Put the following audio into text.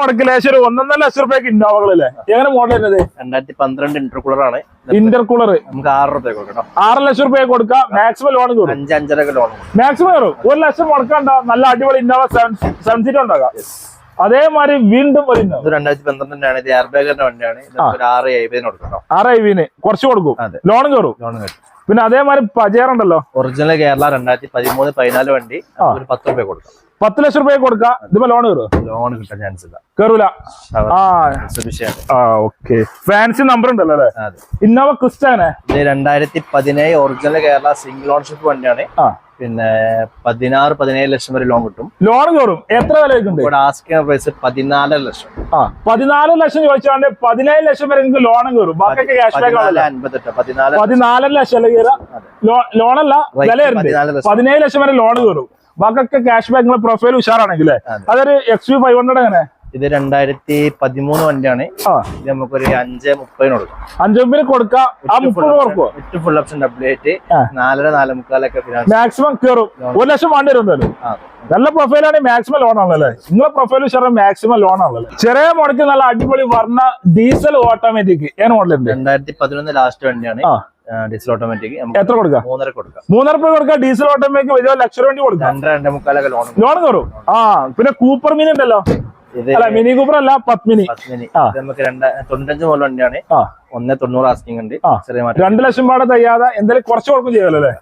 മുടക്ക് ലേശം ഒരു ഒന്നൊന്നര ലക്ഷം റുപ്യക്ക് ഇന്നോവകളല്ലേ എങ്ങനെ മോഡൽ വരുന്നത്? രണ്ടായിരത്തി പന്ത്രണ്ട് ഇന്റർകൂളർ ആണ് ഇന്റർകൂളർ നമുക്ക് ആറ് റുപ്യ കൊടുക്കണം ആറ് ലക്ഷം റുപ്യ കൊടുക്കാം. മാക്സിമം ലോൺ കയറും അഞ്ച് അഞ്ചര ലോൺ മാക്സിമം കയറും ഒരു ലക്ഷം മുടക്കണ്ട നല്ല അടിപൊളി ഇന്നോവ സെവൻ സെവൻ സീറ്റ് ഉണ്ടാകാം അതേമാതിരി വീണ്ടും ഇത് രണ്ടായിരത്തി പന്ത്രണ്ടിന്റെ ആണ് എയർ ബാഗറിന്റെ വണ്ടിയാണ്. ഇത് ഒരു ആറ് ഐവിന് കൊടുക്കണം ആറ് ഐവിന് കുറച്ച് കൊടുക്കും. ലോൺ കയറും ലോൺ കയറും പിന്നെ അതേമാതിരി പജേറുണ്ടല്ലോ ഒറിജിനൽ കേരള രണ്ടായിരത്തി പതിമൂന്ന് പതിനാല് വണ്ടി. ഒരു പത്ത് റുപ്യ കൊടുക്കാം. പത്ത് ലക്ഷം റുപ്യ കൊടുക്കാം. ഇതിപ്പോ ലോൺ കയറും ലോൺ കിട്ടാൻ ചാൻസ് ഇല്ല. കയറൂല. ആ. ഓക്കെ ഫാൻസി നമ്പർ ഉണ്ടല്ലോ അല്ലേ? ഇന്നോവ ക്രിസ്റ്റാനെ ഇത് രണ്ടായിരത്തി പതിനേഴ് ഒറിജിനൽ കേരള സിംഗിൾ ഓൺഷിപ്പ് വണ്ടിയാണ്. പിന്നെ പതിനാറ് പതിനേഴ് ലക്ഷം വരെ ലോൺ കിട്ടും. ലോൺ കയറും. എത്ര വില വെക്കുന്നുണ്ട് ഇവിടെ ആസ്കിംഗ് പ്രൈസ് പതിനാലര ലക്ഷം. ആ പതിനാല് ലക്ഷം ചോദിച്ചാണ്ട് പതിനേഴ് ലക്ഷം വരെ നിങ്ങൾക്ക് ലോൺ കയറും. ബാക്കിയൊക്കെ ക്യാഷ് ബാക്ക് അൻപത്തെട്ട് പതിനാല് പതിനാലര ലക്ഷം ലോണല്ല വില. പതിനേഴ് ലക്ഷം വരെ ലോൺ കയറും. ബാക്കിയൊക്കെ ക്യാഷ് ബാക്ക് നിങ്ങളെ പ്രൊഫൈൽ ഉഷാറാണെങ്കിൽ അതൊരു എക്സ് യു ഫൈവ് ഹൺഡ്രഡ് അങ്ങനെ ഇത് രണ്ടായിരത്തി പതിമൂന്ന് വണ്ടിയാണ് ഇത് നമുക്കൊരു അഞ്ച് മുപ്പതിന് കൊടുക്കാം. അഞ്ച് മുപ്പതിന് കൊടുക്കാം? ഫുൾ ഓപ്ഷൻ എയ്റ്റ് ആ. നാലര നാല് മുക്കാലൊക്കെ മാക്സിമം കയറും ഒരു ലക്ഷം വേണ്ടി വരും നല്ല പ്രൊഫൈൽ പ്രൊഫൈലാണ് മാക്സിമം ലോൺ ആണല്ലേ നിങ്ങളെ പ്രൊഫൈൽ ഉഷാറ് മാക്സിമം ലോൺ ആണല്ലേ ചെറിയ മോഡൽ നല്ല അടിപൊളി വർണ ഡീസൽ ഓട്ടോമാറ്റിക് ഏത് മോഡലുണ്ട് രണ്ടായിരത്തി പതിനൊന്ന് ലാസ്റ്റ് വണ്ടിയാണ്. ഡീസൽ ഓട്ടോമാറ്റിക് എത്ര കൊടുക്കാം? മൂന്നര കൊടുക്കാം. മൂന്നര രൂപ കൊടുക്കാം. ഡീസൽ ഓട്ടോമാറ്റിക് വലിയ ലക്ഷം വണ്ടി കൊടുക്കാം. രണ്ടര രണ്ടേ മുക്കാലൊക്കെ ലോൺ ലോൺ കയറും. ആ പിന്നെ കൂപ്പർ മിനി ഉണ്ടല്ലോ. അല്ല മിനി കൂപ്പർ അല്ല പത്മിനി. നമുക്ക് രണ്ട് തൊണ്ണൂറ്റഞ്ച് മുതൽ വണ്ടിയാണ്. ആ. ഒന്നേ തൊണ്ണൂറ് ആസ്കിംഗ് ഉണ്ട്. ചെറിയ രണ്ട് ലക്ഷം പാടെ തയ്യാതെ എന്തായാലും കുറച്ച് കൊടുക്കും ചെയ്യാലോ അല്ലേ?